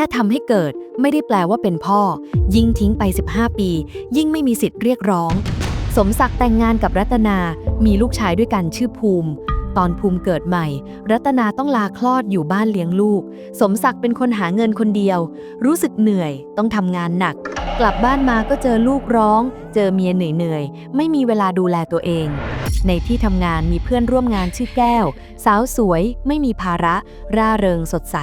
ค่ทำให้เกิดไม่ได้แปลว่าเป็นพ่อ ยิ่งทิ้งไป 15 ปี ยิ่งไม่มีสิทธิ์เรียกร้อง สมศักดิ์แต่งงานกับรัตนา มีลูกชายด้วยกันชื่อภูมิ ตอนภูมิเกิดใหม่ รัตนาต้องลาคลอดอยู่บ้านเลี้ยงลูก สมศักดิ์เป็นคนหาเงินคนเดียว รู้สึกเหนื่อย ต้องทำงานหนัก กลับบ้านมาก็เจอลูกร้อง เจอเมียเหนื่อยๆ ไม่มีเวลาดูแลตัวเอง ในที่ทำงานมีเพื่อนร่วมงานชื่อแก้ว สาวสวย ไม่มีภาระ ร่าเริงสดใส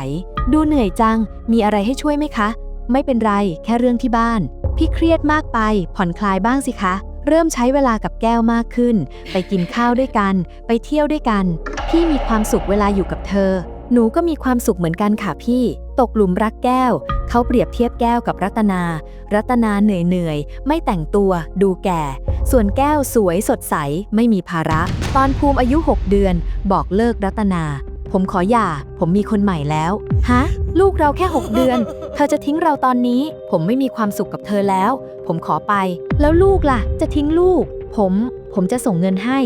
ดูเหนื่อยจัง มีอะไรให้ช่วยไหมคะ ไม่เป็นไร แค่เรื่องที่บ้าน พี่เครียดมากไป ผ่อนคลายบ้างสิคะ เริ่มใช้เวลากับแก้วมากขึ้น ไปกินข้าวด้วยกัน ไปเที่ยวด้วยกัน พี่มีความสุขเวลาอยู่กับเธอ หนูก็มีความสุขเหมือนกันค่ะพี่ ตกหลุมรักแก้ว เขาเปรียบเทียบแก้วกับรัตนา รัตนาเหนื่อยเหนื่อยๆไม่แต่งตัวดูแก่ ส่วนแก้วสวยสดใสไม่มีภาระ ตอนภูมิอายุ 6 เดือน บอกเลิกรัตนา ผมขอหย่า ผมมีคนใหม่แล้ว ฮะ ลูกเราแค่ 6 เดือน เธอจะทิ้งเราตอนนี้ ผมไม่มีความสุขกับเธอแล้ว ผมขอไป แล้วลูกล่ะ จะทิ้งลูก ผม ผมจะส่งเงินให้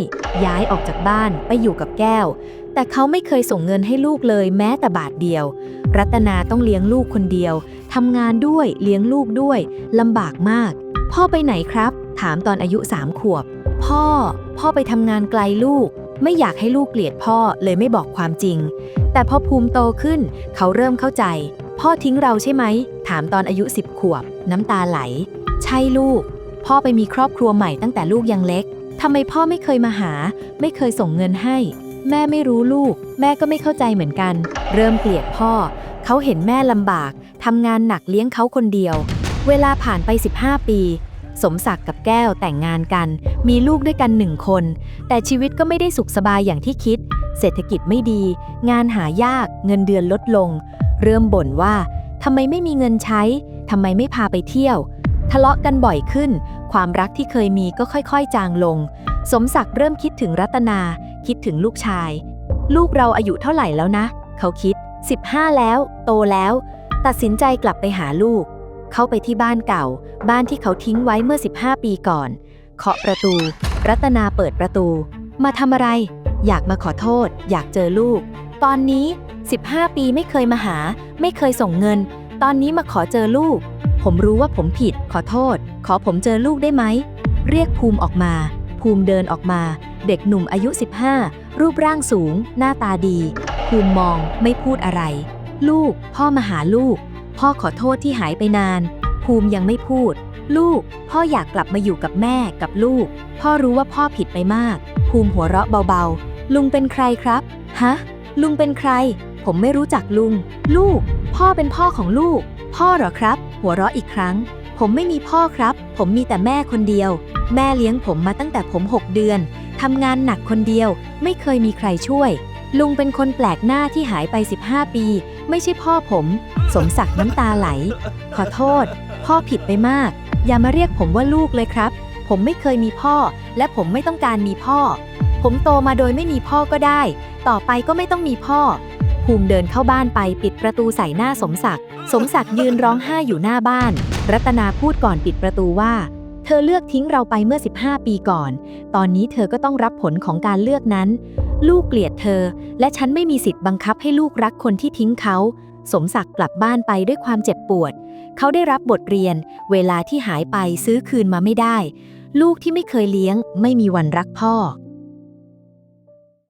ย้ายออกจากบ้านไปอยู่กับแก้ว แต่เขาไม่เคยส่งเงินให้ลูกเลยแม้แต่บาทเดียว รัตนาต้องเลี้ยงลูกคนเดียวทำงานด้วยเลี้ยงลูกด้วยลำบากมาก พ่อไปไหนครับ ถามตอนอายุสามขวบ พ่อ พ่อไปทำงานไกลลูก ไม่อยากให้ลูกเกลียดพ่อเลยไม่บอกความจริง แต่พอภูมิโตขึ้น เขาเริ่มเข้าใจ พ่อทิ้งเราใช่ไหม ถามตอนอายุสิบขวบ น้ำตาไหล ใช่ลูกพ่อไปมีครอบครัวใหม่ตั้งแต่ลูกยังเล็ก ทำไมพ่อไม่เคยมาหา ไม่เคยส่งเงินให้ แม่ไม่รู้ลูก แม่ก็ไม่เข้าใจเหมือนกัน เริ่มเกลียดพ่อ เขาเห็นแม่ลำบากทำงานหนักเลี้ยงเขาคนเดียว เวลาผ่านไป 15 ปี สมศักดิ์กับแก้วแต่งงานกัน มีลูกด้วยกันหนึ่งคน แต่ชีวิตก็ไม่ได้สุขสบายอย่างที่คิด เศรษฐกิจไม่ดี งานหายาก เงินเดือนลดลง เริ่มบ่นว่าทำไมไม่มีเงินใช้ทำไมไม่พาไปเที่ยว ทะเลาะกันบ่อยขึ้น ความรักที่เคยมีก็ค่อยๆ จางลง สมศักดิ์เริ่มคิดถึงรัตนา คิดถึงลูกชาย ลูกเราอายุเท่าไหร่แล้วนะ เขาคิด 15 แล้ว โตแล้ว ตัดสินใจกลับไปหาลูก เข้าไปที่บ้านเก่า บ้านที่เขาทิ้งไว้เมื่อ 15 ปีก่อน เคาะประตู รัตนาเปิดประตู มาทำอะไร อยากมาขอโทษ อยากเจอลูก ตอนนี้ 15 ปีไม่เคยมาหา ไม่เคยส่งเงิน ตอนนี้มาขอเจอลูก ผมรู้ว่าผมผิด ขอโทษ ขอผมเจอลูกได้ไหม เรียกภูมิออกมา ภูมิเดินออกมา เด็กหนุ่มอายุ 15 รูปร่างสูง หน้าตาดี ภูมิมองไม่พูดอะไร ลูก พ่อมาหาลูก พ่อขอโทษที่หายไปนาน ภูมิยังไม่พูด ลูก พ่ออยากกลับมาอยู่กับแม่กับลูก พ่อรู้ว่าพ่อผิดไปมาก ภูมิหัวเราะเบาๆ ลุงเป็นใครครับ ฮะ ลุงเป็นใคร ผมไม่รู้จักลุง ลูก พ่อเป็นพ่อของลูก พ่อเหรอครับ หัวเราะอีกครั้ง ผมไม่มีพ่อครับ ผมมีแต่แม่คนเดียว แม่เลี้ยงผมมาตั้งแต่ผม 6 เดือน ทำงานหนักคนเดียว ไม่เคยมีใครช่วย ลุงเป็นคนแปลกหน้าที่หายไป 15 ปี ไม่ใช่พ่อผม สมศักดิ์น้ำตาไหล ขอโทษ พ่อผิดไปมาก อย่ามาเรียกผมว่าลูกเลยครับ ผมไม่เคยมีพ่อ และผมไม่ต้องการมีพ่อ ผมโตมาโดยไม่มีพ่อก็ได้ ต่อไปก็ไม่ต้องมีพ่อ ภูมิเดินเข้าบ้านไปปิดประตูใส่หน้าสมศักดิ์ สมศักดิ์ยืนร้องไห้อยู่หน้าบ้าน รัตนาพูดก่อนปิดประตูว่า เธอเลือกทิ้งเราไปเมื่อ 15 ปีก่อน ตอนนี้เธอก็ต้องรับผลของการเลือกนั้น ลูกเกลียดเธอ และฉันไม่มีสิทธิ์บังคับให้ลูกรักคนที่ทิ้งเขา สมศักดิ์กลับบ้านไปด้วยความเจ็บปวด เขาได้รับบทเรียน เวลาที่หายไปซื้อคืนมาไม่ได้ ลูกที่ไม่เคยเลี้ยง ไม่มีวันรักพ่อ